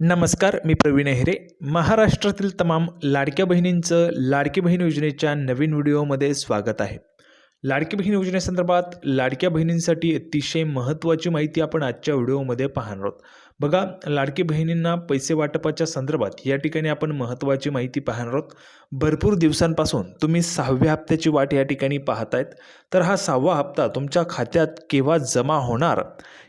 नमस्कार मी प्रवीण हेरे महाराष्ट्रातील तमाम लाडक्या बहिणींचं लाडकी बहीण योजनेच्या नवीन व्हिडिओमध्ये स्वागत आहे. लाडकी बहीण योजनेसंदर्भात लाडक्या बहिणींसाठी अतिशय महत्त्वाची माहिती आपण आजच्या व्हिडिओमध्ये पाहणार आहोत. बघा लाडकी बहिणींना पैसे वाटपाच्या संदर्भात या ठिकाणी आपण महत्त्वाची माहिती पाहणार आहोत. भरपूर दिवसांपासून तुम्ही सहाव्या हप्त्याची वाट या ठिकाणी पाहतायत. तर हा सहावा हप्ता तुमच्या खात्यात केव्हा जमा होणार?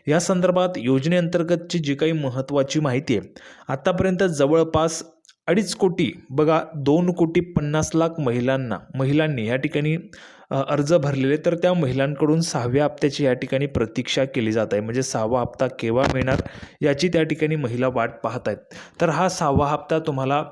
या संदर्भात योजनेअंतर्गतची जी काही महत्त्वाची माहिती आहे आत्तापर्यंत जवळपास अडीच कोटी बघा दोन कोटी पन्नास लाख महिलांना महिलांनी या ठिकाणी अर्ज भरलेले तर त्या महिलांकडून सहाव्या हप्त्याची या ठिकाणी प्रतीक्षा केली जात आहे. म्हणजे सहावा हप्ता केव्हा मिळणार याची त्या ठिकाणी महिला वाट पाहत आहेत. तर हा सहावा हप्ता तुम्हाला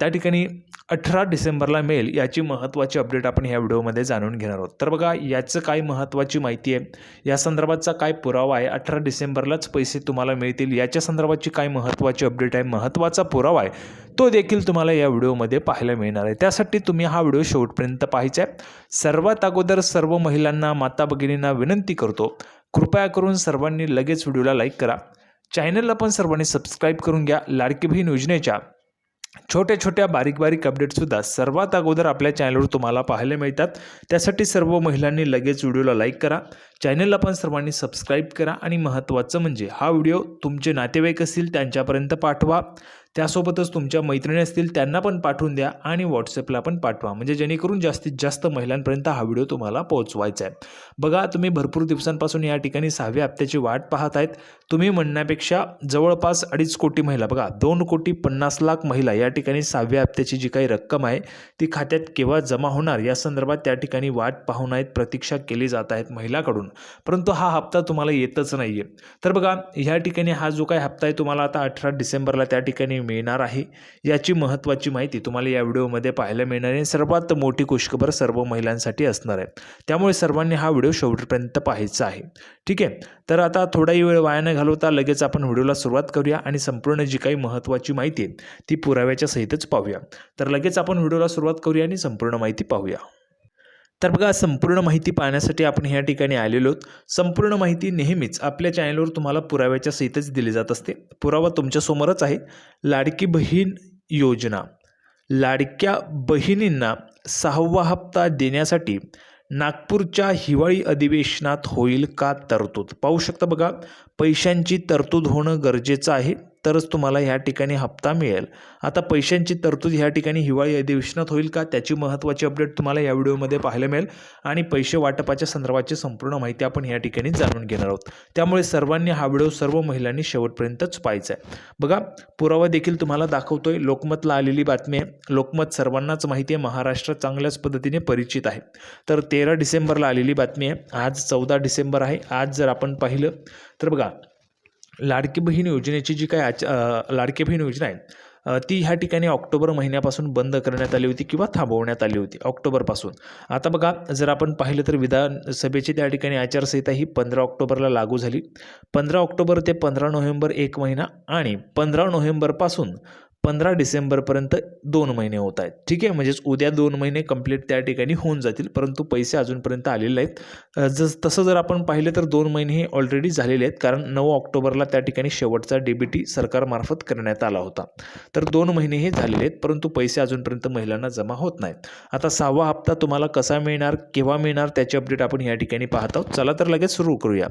त्या ठिकाणी अठरा डिसेंबरला मिळेल याची महत्त्वाची अपडेट आपण ह्या व्हिडिओमध्ये जाणून घेणार आहोत. तर बघा याचं काय महत्त्वाची माहिती आहे? या संदर्भातचा काय पुरावा आहे? अठरा डिसेंबरलाच पैसे तुम्हाला मिळतील. याच्या संदर्भातची काय महत्त्वाची अपडेट आहे? महत्त्वाचा पुरावा आहे. तो देखील तुम्हाला या व्हिडिओमध्ये पाहायला मिळणार आहे. त्यासाठी तुम्ही हा व्हिडिओ शेवटपर्यंत पाहायचा आहे. सर्वात अगोदर सर्व महिलांना माता भगिनींना विनंती करतो कृपया करून सर्वांनी लगेच व्हिडिओला लाईक करा. चॅनलला पण सर्वांनी सबस्क्राईब करून घ्या. लाडकी बहीण योजनेच्या छोट्या छोट्या बारीक बारीक अपडेटसुद्धा सर्वात अगोदर आपल्या चॅनलवर तुम्हाला पाहायला मिळतात. त्यासाठी सर्व महिलांनी लगेच व्हिडिओला लाईक करा. चॅनलला पण सर्वांनी सबस्क्राईब करा आणि महत्त्वाचं म्हणजे हा व्हिडिओ तुमचे नातेवाईक असतील त्यांच्यापर्यंत पाठवा. त्यासोबतच तुमच्या मैत्रिणी असतील त्यांना पण पाठवून द्या आणि व्हॉट्सअपला पण पाठवा. म्हणजे जेणेकरून जास्तीत जास्त महिलांपर्यंत हा व्हिडिओ तुम्हाला पोहोचवायचा आहे. बघा तुम्ही भरपूर दिवसांपासून या ठिकाणी सहाव्या हप्त्याची वाट पाहत आहेत. तुम्ही म्हणण्यापेक्षा जवळपास अडीच कोटी महिला बघा दोन कोटी पन्नास लाख महिला या ठिकाणी सहाव्या हप्त्याची जी काही रक्कम आहे ती खात्यात केव्हा जमा होणार? या संदर्भात त्या ठिकाणी वाट पाहून आहेत प्रतीक्षा केली जात आहेत महिलाकडून. परंतु हा हप्ता तुम्हाला येतच नाही आहे तर बघा ह्या ठिकाणी हा जो काही हप्ता आहे तुम्हाला आता अठरा डिसेंबरला त्या ठिकाणी मिळणार आहे. याची महत्त्वाची माहिती तुम्हाला या व्हिडिओमध्ये पाहायला मिळणार आहे. सर्वात मोठी खुशखबर सर्व महिलांसाठी असणार आहे. त्यामुळे सर्वांनी हा व्हिडिओ शेवटपर्यंत पाहायचा आहे. ठीक आहे? तर आता थोडाही वेळ वाया न घालवता लगेच आपण व्हिडिओला सुरुवात करूया आणि संपूर्ण जी काही महत्त्वाची माहिती आहे ती पुराव्याच्या सहितच पाहूया. तर लगेच आपण व्हिडिओला सुरुवात करूया आणि संपूर्ण माहिती पाहूया. तर बघा संपूर्ण माहिती पाहण्यासाठी आपण ह्या ठिकाणी आलेलो आहोत. संपूर्ण माहिती नेहमीच आपल्या चॅनलवर तुम्हाला पुराव्याच्या सहितच दिली जात असते. पुरावा तुमच्यासमोरच आहे. लाडकी बहीण योजना. लाडक्या बहिणींना सहावा हप्ता देण्यासाठी नागपूरच्या हिवाळी अधिवेशनात होईल का तरतूद? पाहू शकता बघा पैशांची तरतूद होणं गरजेचं आहे. तरच तुम्हाला ह्या ठिकाणी हप्ता मिळेल. आता पैशांची तरतूद ह्या ठिकाणी हिवाळी अधिवेशनात होईल का? त्याची महत्त्वाची अपडेट तुम्हाला या व्हिडिओमध्ये पाहायला मिळेल. आणि पैसे वाटपाच्या संदर्भाची संपूर्ण माहिती आपण या ठिकाणी जाणून घेणार आहोत. त्यामुळे सर्वांनी हा व्हिडिओ सर्व महिलांनी शेवटपर्यंतच पाहायचा आहे. बघा पुरावा देखील तुम्हाला दाखवतोय. लोकमतला आलेली बातमी आहे. लोकमत सर्वांनाच माहिती आहे. महाराष्ट्र चांगल्याच पद्धतीने परिचित आहे. तर तेरा डिसेंबरला आलेली बातमी आहे. आज चौदा डिसेंबर आहे. आज जर आपण पाहिलं तर बघा लाडकी बहीण योजनेची जी काय आच लाडकी बहीण योजना आहे ती ह्या ठिकाणी ऑक्टोबर महिन्यापासून बंद करण्यात आली होती किंवा थांबवण्यात आली होती ऑक्टोबरपासून. आता बघा जर आपण पाहिलं तर विधानसभेची त्या ठिकाणी आचारसंहिता ही पंधरा ऑक्टोबरला लागू झाली. पंधरा ऑक्टोबर ते पंधरा नोव्हेंबर एक महिना आणि पंधरा नोव्हेंबरपासून पंधरा डिसेंबरपर्यंत दोन महिने होत आहेत. ठीक आहे? म्हणजेच उद्या दोन महिने कंप्लीट त्या ठिकाणी होऊन जातील. परंतु पैसे अजूनपर्यंत आलेले आहेत. जस तसं जर आपण पाहिलं तर दोन महिने हे ऑलरेडी झालेले आहेत. कारण नऊ ऑक्टोबरला त्या ठिकाणी शेवटचा डीबीटी बी टी सरकारमार्फत करण्यात आला होता. तर दोन महिने हे झालेले आहेत. परंतु पैसे अजूनपर्यंत महिलांना जमा होत नाहीत. आता सहावा हप्ता तुम्हाला कसा मिळणार केव्हा मिळणार त्याची अपडेट आपण या ठिकाणी पाहत आहोत. चला तर लगेच सुरू करूया.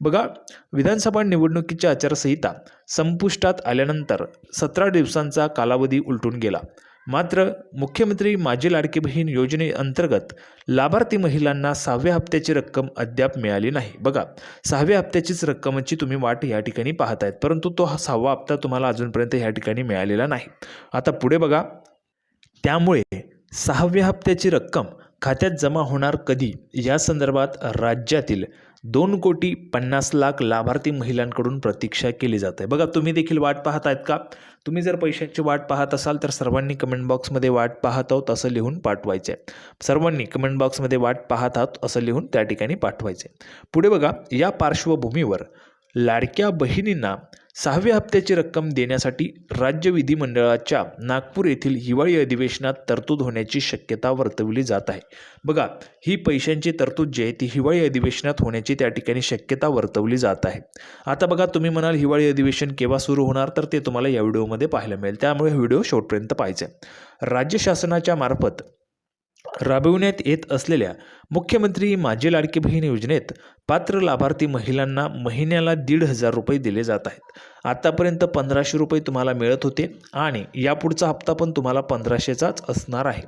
बघा विधानसभा निवडणुकीच्या आचारसंहिता. संपुष्टात आल्यानंतर सतरा दिवसांचा कालावधी उलटून गेला. मात्र मुख्यमंत्री माझी लाडकी बहीण योजनेअंतर्गत लाभार्थी महिलांना सहाव्या हप्त्याची रक्कम अद्याप मिळाली नाही. बघा सहाव्या हप्त्याचीच रक्कमची तुम्ही वाट या ठिकाणी पाहत आहेत परंतु तो हा सहावा हप्ता तुम्हाला अजूनपर्यंत या ठिकाणी मिळालेला नाही. आता पुढे बघा. त्यामुळे सहाव्या हप्त्याची रक्कम खात्यात जमा होणार कधी? या संदर्भात राज्यातील दोन कोटी पन्नास लाख लाभार्थी महिलांकडून प्रतीक्षा केली जात आहे. बघा तुम्ही देखील वाट पाहत आहेत का? तुम्ही जर पैशांची वाट पाहत असाल तर सर्वांनी कमेंट बॉक्समध्ये वाट पाहत आहोत असं लिहून पाठवायचं आहे सर्वांनी कमेंट बॉक्समध्ये वाट पाहत आहोत असं लिहून त्या ठिकाणी पाठवायचे पुढे बघा या पार्श्वभूमीवर लाडक्या बहिणींना सहाव्या हप्त्याची रक्कम देण्यासाठी राज्य विधिमंडळाच्या नागपूर येथील हिवाळी अधिवेशनात तरतूद होण्याची शक्यता वर्तवली जात आहे. बघा ही पैशांची तरतूद जी आहे ती हिवाळी अधिवेशनात होण्याची त्या ठिकाणी शक्यता वर्तवली जात आहे. आता बघा तुम्ही म्हणाल हिवाळी अधिवेशन केव्हा सुरू होणार तर ते तुम्हाला या व्हिडिओमध्ये पाहायला मिळेल. त्यामुळे व्हिडिओ शेवटपर्यंत पाहायचा आहे. राज्य शासनाच्या मार्फत राबविण्यात येत असलेल्या मुख्यमंत्री माझी लाडकी बहीण योजनेत पात्र लाभार्थी महिलांना महिन्याला दीड हजार रुपये दिले जात आहेत. आतापर्यंत पंधराशे रुपये तुम्हाला मिळत होते आणि यापुढचा हप्ता पण तुम्हाला पंधराशेचाच असणार आहे.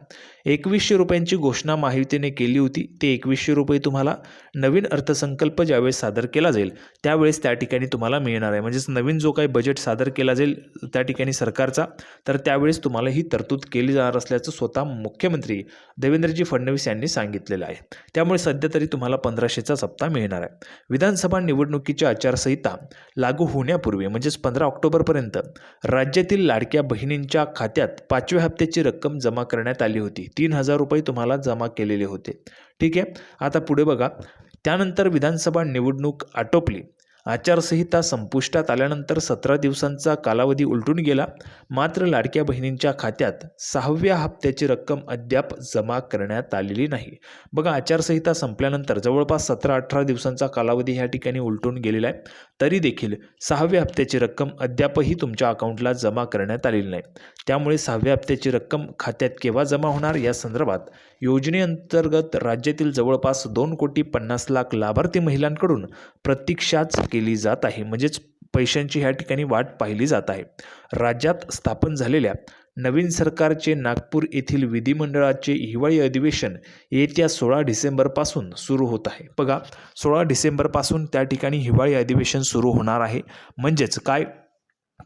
एकवीसशे रुपयांची घोषणा महायुतीने केली होती. ते एकवीसशे रुपये तुम्हाला नवीन अर्थसंकल्प ज्यावेळेस सादर केला जाईल त्यावेळेस त्या ठिकाणी तुम्हाला मिळणार आहे. म्हणजेच नवीन जो काही बजेट सादर केला जाईल त्या ठिकाणी सरकारचा तर त्यावेळेस तुम्हाला ही तरतूद केली जाणार असल्याचं स्वतः मुख्यमंत्री देवेंद्रजी फडणवीस यांनी सांगितलेलं आहे. त्यामुळे सध्या तरी तुम्हाला पंधराशेचाच हप्ता मिळणार आहे. विधानसभा निवडणुकीची आचारसंहिता लागू होण्यापूर्वी म्हणजे म्हणजेच पंधरा ऑक्टोबरपर्यंत राज्यातील लाडक्या बहिणींच्या खात्यात पाचव्या हप्त्याची रक्कम जमा करण्यात आली होती. तीन हजार रुपये तुम्हाला जमा केलेले होते. ठीक आहे? आता पुढे बघा. त्यानंतर विधानसभा निवडणूक आटोपली. आचारसंहिता संपुष्टात आल्यानंतर सतरा दिवसांचा कालावधी उलटून गेला. मात्र लाडक्या बहिणींच्या खात्यात सहाव्या हप्त्याची रक्कम अद्याप जमा करण्यात आलेली नाही. बघा आचारसंहिता संपल्यानंतर जवळपास सतरा अठरा दिवसांचा कालावधी ह्या ठिकाणी उलटून गेलेला आहे. तरी देखील सहाव्या हप्त्याची रक्कम अद्यापही तुमच्या अकाउंटला जमा करण्यात आलेली नाही. त्यामुळे सहाव्या हप्त्याची रक्कम खात्यात केव्हा जमा होणार? या संदर्भात योजनेअंतर्गत राज्यातील जवळपास दोन कोटी पन्नास लाख लाभार्थी महिलांकडून प्रतीक्षाच केली जात आहे. म्हणजेच पैशांची ह्या ठिकाणी वाट पाहिली जात आहे. राज्यात स्थापन झालेल्या नवीन सरकारचे नागपूर येथील विधिमंडळाचे हिवाळी अधिवेशन येत्या सोळा डिसेंबरपासून सुरू होत आहे. बघा सोळा डिसेंबरपासून त्या ठिकाणी हिवाळी अधिवेशन सुरू होणार आहे. म्हणजेच काय?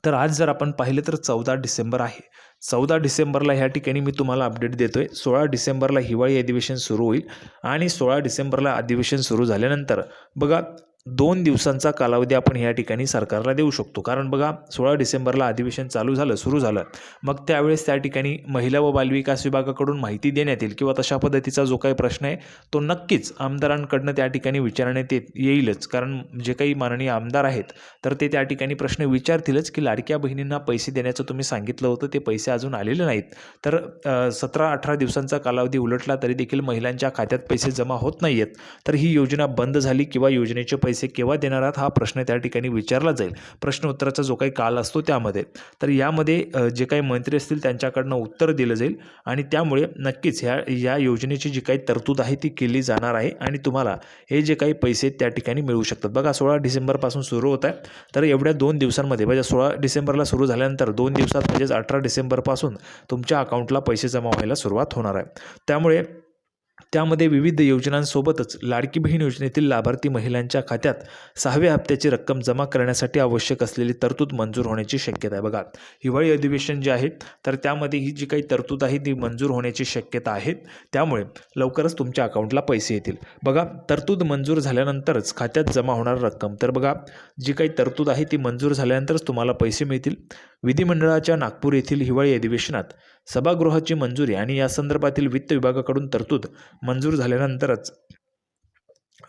तर आज जर आपण पाहिलं तर चौदा डिसेंबर आहे. चौदा डिसेंबरला ह्या ठिकाणी मी तुम्हाला अपडेट देतो आहे सोळा डिसेंबरला हिवाळी अधिवेशन सुरू होईल आणि सोळा डिसेंबरला अधिवेशन सुरू झाल्यानंतर बघा दोन दिवसांचा कालावधी आपण या ठिकाणी सरकारला देऊ शकतो. कारण बघा सोळा डिसेंबरला अधिवेशन चालू झालं सुरू झालं. मग त्यावेळेस त्या ठिकाणी महिला व बालविकास विभागाकडून माहिती देण्यात येईल किंवा तशा पद्धतीचा जो काही प्रश्न आहे तो नक्कीच आमदारांकडनं त्या ठिकाणी विचारण्यात येत येईलच. कारण जे काही माननीय आमदार आहेत तर ते त्या ठिकाणी प्रश्न विचारतीलच की लाडक्या बहिणींना पैसे देण्याचं तुम्ही सांगितलं होतं ते पैसे अजून आलेले नाहीत. तर सतरा अठरा दिवसांचा कालावधी उलटला तरी देखील महिलांच्या खात्यात पैसे जमा होत नाही आहेत तर ही योजना बंद झाली किंवा योजनेचे पैसे पैसे केव्हा देणार आहात हा प्रश्न त्या ठिकाणी विचारला जाईल. प्रश्न उत्तराचा जो काही काल असतो त्यामध्ये. तर यामध्ये जे काही मंत्री असतील त्यांच्याकडनं उत्तर दिलं जाईल आणि त्यामुळे नक्कीच ह्या या योजनेची जी काही तरतूद आहे ती केली जाणार आहे आणि तुम्हाला हे जे काही पैसे त्या ठिकाणी मिळू शकतात. बघा सोळा डिसेंबरपासून सुरू होत आहे. तर एवढ्या दोन दिवसांमध्ये म्हणजे सोळा डिसेंबरला सुरू झाल्यानंतर दोन दिवसात म्हणजेच अठरा डिसेंबरपासून तुमच्या अकाउंटला पैसे जमा व्हायला सुरुवात होणार आहे. त्यामुळे त्यामध्ये विविध योजनांसोबतच लाडकी बहीण योजनेतील लाभार्थी महिलांच्या खात्यात सहाव्या हप्त्याची रक्कम जमा करण्यासाठी आवश्यक असलेली तरतूद मंजूर होण्याची शक्यता आहे. बघा हिवाळी अधिवेशन जे आहे तर त्यामध्ये ही जी काही तरतूद आहे ती मंजूर होण्याची शक्यता आहे. त्यामुळे लवकरच तुमच्या अकाउंटला पैसे येतील. बघा तरतूद मंजूर झाल्यानंतरच खात्यात जमा होणार रक्कम. तर बघा जी काही तरतूद आहे ती मंजूर झाल्यानंतरच तुम्हाला पैसे मिळतील. विधिमंडळाच्या नागपूर येथील हिवाळी अधिवेशनात सभागृहाची मंजुरी आणि या संदर्भातील वित्त विभागाकडून तरतूद मंजूर झाल्यानंतरच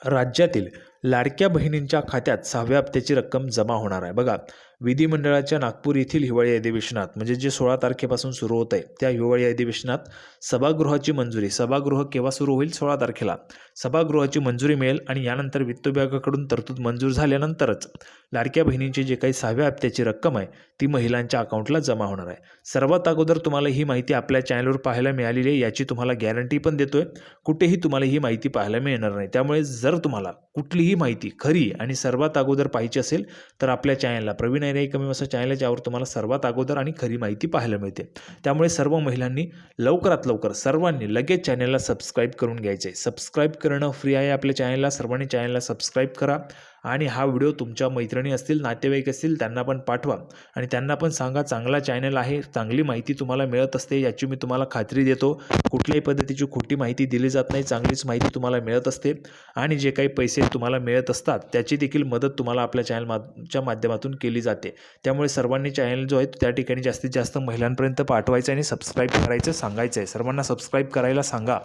राज्यातील लाडक्या बहिणींच्या खात्यात सहाव्या हप्त्याची रक्कम जमा होणार आहे. बघा विधिमंडळाच्या नागपूर येथील हिवाळी अधिवेशनात म्हणजे जे सोळा तारखेपासून सुरू होत आहे त्या हिवाळी अधिवेशनात सभागृहाची मंजुरी सभागृह केव्हा सुरू होईल? सोळा तारखेला. सभागृहाची मंजुरी मिळेल आणि यानंतर वित्त विभागाकडून तरतूद मंजूर झाल्यानंतरच लाडक्या बहिणींची जे काही सहाव्या हप्त्याची रक्कम आहे ती महिलांच्या अकाउंटला जमा होणार आहे. सर्वात अगोदर तुम्हाला ही माहिती आपल्या चॅनलवर पाहायला मिळालेली आहे याची तुम्हाला गॅरंटी पण देतोय. कुठेही तुम्हाला ही माहिती पाहायला मिळणार नाही. त्यामुळे जर तुम्हाला कुठलीही माहिती खरी आणि सर्वात अगोदर पाहिजे असेल तर आपल्या चॅनलला प्रवीण ऐराई कमी असं चॅनल ज्यावर तुम्हाला सर्वात अगोदर आणि खरी माहिती पाहायला मिळते. त्यामुळे सर्व महिलांनी लवकरात लवकर सर्वांनी लगेच चॅनलला सबस्क्राईब करून घ्यायचे. सबस्क्राईब करणं फ्री आहे आपल्या चॅनलला सर्वांनी चॅनलला सबस्क्राईब करा आणि हा व्हिडिओ तुमच्या मैत्रिणी असतील नातेवाईक असतील त्यांना पण पाठवा. आणि त्यांना पण सांगा चांगला चॅनल आहे चांगली माहिती तुम्हाला मिळत असते याची मी तुम्हाला खात्री देतो. कुठल्याही पद्धतीची खोटी माहिती दिली जात नाही चांगलीच माहिती तुम्हाला मिळत असते आणि जे काही पैसे तुम्हाला मिळत असतात त्याची देखील मदत तुम्हाला आपल्या चॅनल च्या माध्यमातून केली जाते. त्यामुळे सर्वांनी चॅनल जो आहे तो त्या ठिकाणी जास्तीत जास्त महिलांपर्यंत पाठवायचं आणि सबस्क्राईब करायचं सांगायचं आहे. सर्वांना सबस्क्राईब करायला सांगा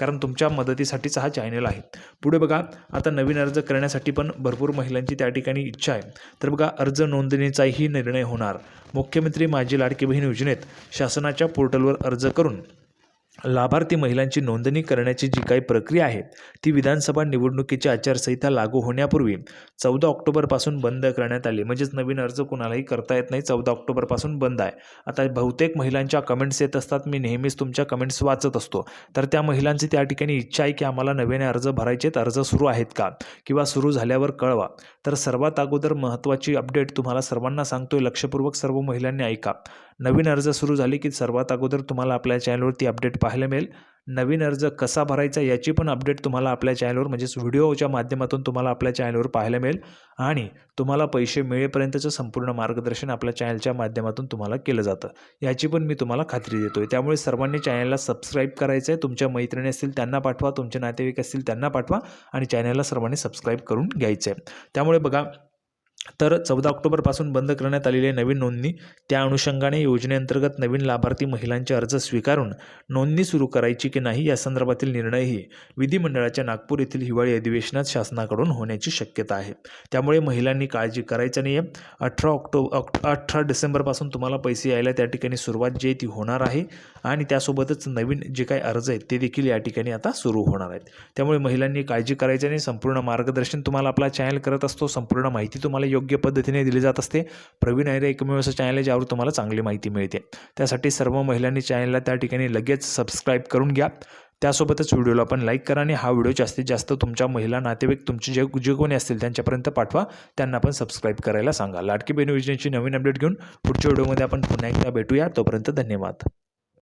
कारण तुमच्या मदतीसाठीचा हा चॅनल आहे. पुढे बघा आता नवीन अर्ज करण्यासाठी पण भरपूर महिलांची त्या ठिकाणी इच्छा आहे. तर बघा अर्ज नोंदणीचाही निर्णय होणार. मुख्यमंत्री माझी लाडकी बहीण योजनेत शासनाच्या पोर्टलवर अर्ज करून लाभार्थी महिलांची नोंदणी करण्याची जी काही प्रक्रिया आहे ती विधानसभा निवडणुकीची आचारसंहिता लागू होण्यापूर्वी चौदा ऑक्टोबरपासून बंद करण्यात आली. म्हणजेच नवीन अर्ज कुणालाही करता येत नाही चौदा ऑक्टोबरपासून बंद आहे. आता बहुतेक महिलांच्या कमेंट्स येत असतात मी नेहमीच तुमच्या कमेंट्स वाचत असतो. तर त्या महिलांची त्या ठिकाणी इच्छा आहे की आम्हाला नव्याने अर्ज भरायचे आहेत अर्ज सुरू आहेत का? किंवा सुरू झाल्यावर कळवा. तर सर्वात अगोदर महत्त्वाची अपडेट तुम्हाला सर्वांना सांगतोय लक्षपूर्वक सर्व महिलांनी ऐका. नवीन अर्ज सुरू झाले की सर्वात अगोदर तुम्हाला आपल्या चॅनलवरती अपडेट पाहायला मिळेल. नवीन अर्ज कसा भरायचा याची पण अपडेट तुम्हाला आपल्या चॅनलवर म्हणजेच व्हिडिओच्या माध्यमातून तुम्हाला आपल्या चॅनलवर पाहायला मिळेल. आणि तुम्हाला पैसे मिळेपर्यंतचं संपूर्ण मार्गदर्शन आपल्या चॅनलच्या माध्यमातून तुम्हाला केलं जातं. याची पण मी तुम्हाला खात्री देतो आहे त्यामुळे सर्वांनी चॅनलला सबस्क्राईब करायचं आहे. तुमच्या मैत्रिणी असतील त्यांना पाठवा. तुमचे नातेवाईक असतील त्यांना पाठवा. आणि चॅनलला सर्वांनी सबस्क्राईब करून घ्यायचं आहे. त्यामुळे बघा तर चौदा ऑक्टोबरपासून बंद करण्यात आलेली आहे नवीन नोंदणी. त्या अनुषंगाने योजनेअंतर्गत नवीन लाभार्थी महिलांचे अर्ज स्वीकारून नोंदणी सुरू करायची की नाही या संदर्भातील निर्णयही विधिमंडळाच्या नागपूर येथील हिवाळी अधिवेशनात शासनाकडून होण्याची शक्यता आहे. त्यामुळे महिलांनी काळजी करायचं नाही आहे अठरा ऑक्टो अठरा डिसेंबरपासून तुम्हाला पैसे यायला त्या ठिकाणी सुरुवात जी आहे ती होणार आहे आणि त्यासोबतच नवीन जे काही अर्ज आहेत ते देखील या ठिकाणी आता सुरू होणार आहेत. त्यामुळे महिलांनी काळजी करायची नाही संपूर्ण मार्गदर्शन तुम्हाला आपला चॅनल करत असतो. संपूर्ण माहिती तुम्हाला योग्य पद्धतीने दिली जात असते. प्रवीण आयरे एकमेव असं चॅनल आहे ज्यावर तुम्हाला चांगली माहिती मिळते. त्यासाठी सर्व महिलांनी चॅनलला त्या ठिकाणी लगेच सबस्क्राईब करून घ्या. त्यासोबतच व्हिडिओला पण लाईक करा आणि हा व्हिडिओ जास्तीत जास्त तुमच्या महिला नातेवाईक तुमचे जे जे कोणी असतील त्यांच्यापर्यंत पाठवा. त्यांना पण सबस्क्राईब करायला सांगा. लाडकी बहीण योजनेची नवीन अपडेट घेऊन पुढच्या व्हिडिओमध्ये आपण पुन्हा एकदा भेटूया. तोपर्यंत धन्यवाद.